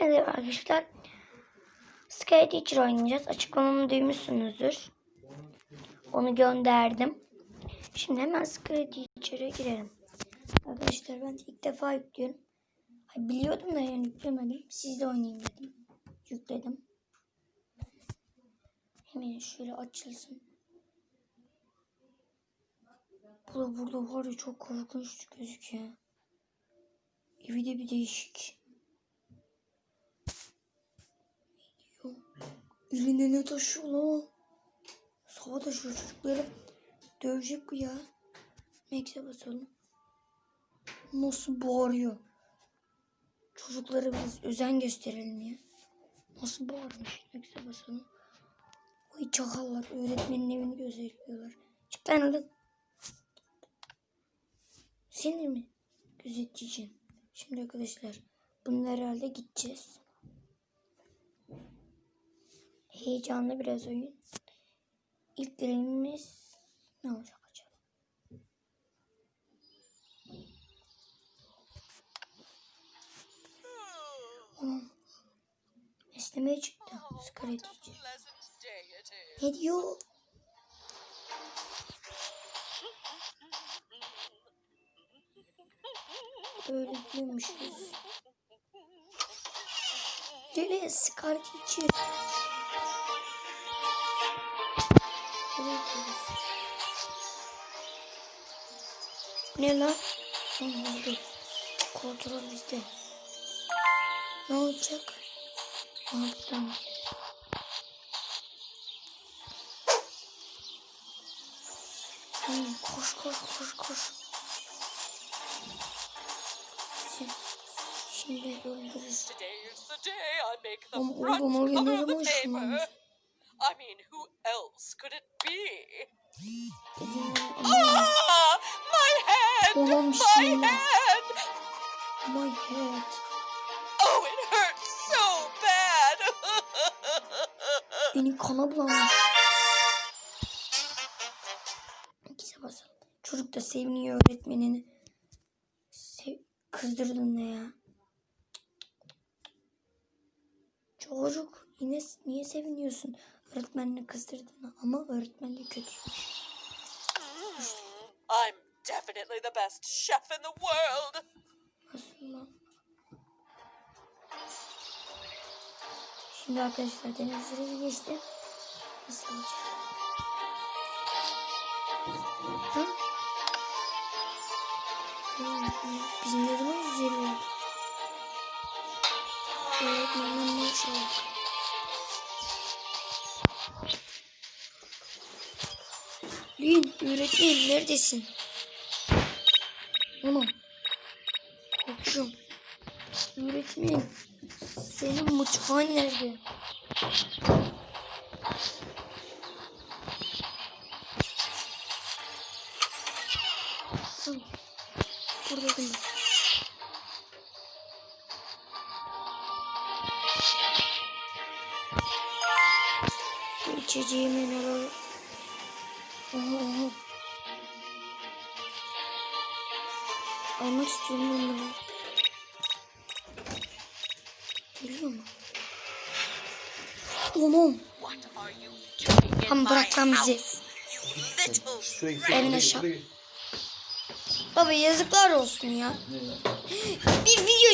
Merhaba arkadaşlar. Sky Teacher oynayacağız. Açıklamamı duymuşsunuzdur. Onu gönderdim. Şimdi hemen Sky Teacher'a girelim. Arkadaşlar ben ilk defa yüklüyorum. Biliyordum da yani yüklemedim. Siz de oynayayım dedim. Yükledim. Hemen şöyle açılsın. Burada, burada var ya çok korkunç gözüküyor. Evi de bir değişik. Elinde ne taşıyor lan? Sağ taşıyor çocukları. Dövecek bu ya. Max'e basalım. Nasıl bağırıyor? Çocuklara biraz özen gösterelim ya. Nasıl bağırmış? Max'e basalım. Vay çakallar. Öğretmenin evini gözetliyorlar. Çık lan oradan. Seni mi gözetleyeceğim? Şimdi arkadaşlar bunlar herhalde gideceğiz. Heyecanlı biraz oyun. İlk görevimiz ne olacak acaba? Anam. Esnemeye çıktı. Sigara içici. Ne diyor? Öyle diyormuşuz. Deli sigara Ne lan? Ne oldu? Kontrol bizde. Ne olacak? Aa buradan. Hmm, koş koş koş koş. Şimdi öldürürüz. Ama oğlum o ne cover of zaman ışınlanmış? I mean, who else could it be? Head! Ulan My head! my head. Oh, it hurts so bad! Beni kana bulamış. İkisi basalım. Çocuk da seviniyor öğretmenini. Sev kızdırdın ne ya? Çocuk yine niye seviniyorsun öğretmenini kızdırdığına ama öğretmen de kötüymüş. Definitely the best chef in the world! Şimdi arkadaşlar deniz süreci geçti. Nasıl olacak? Hmm, Bizim ne zaman yüzelim oldu? Öğretmenim maşallah. Lin öğretmenim neredesin? Anam. Korkuyorum. Öğretmenim. Senin mutfağın nerede? Hı, Burada değil. Şu İçeceğimi nereye? Almak istiyorum ben bunu. Geliyor mu? Anam. What are you doing in Tam my bırak lan bizi. Elin aşağı. Baba yazıklar olsun ya. Bir video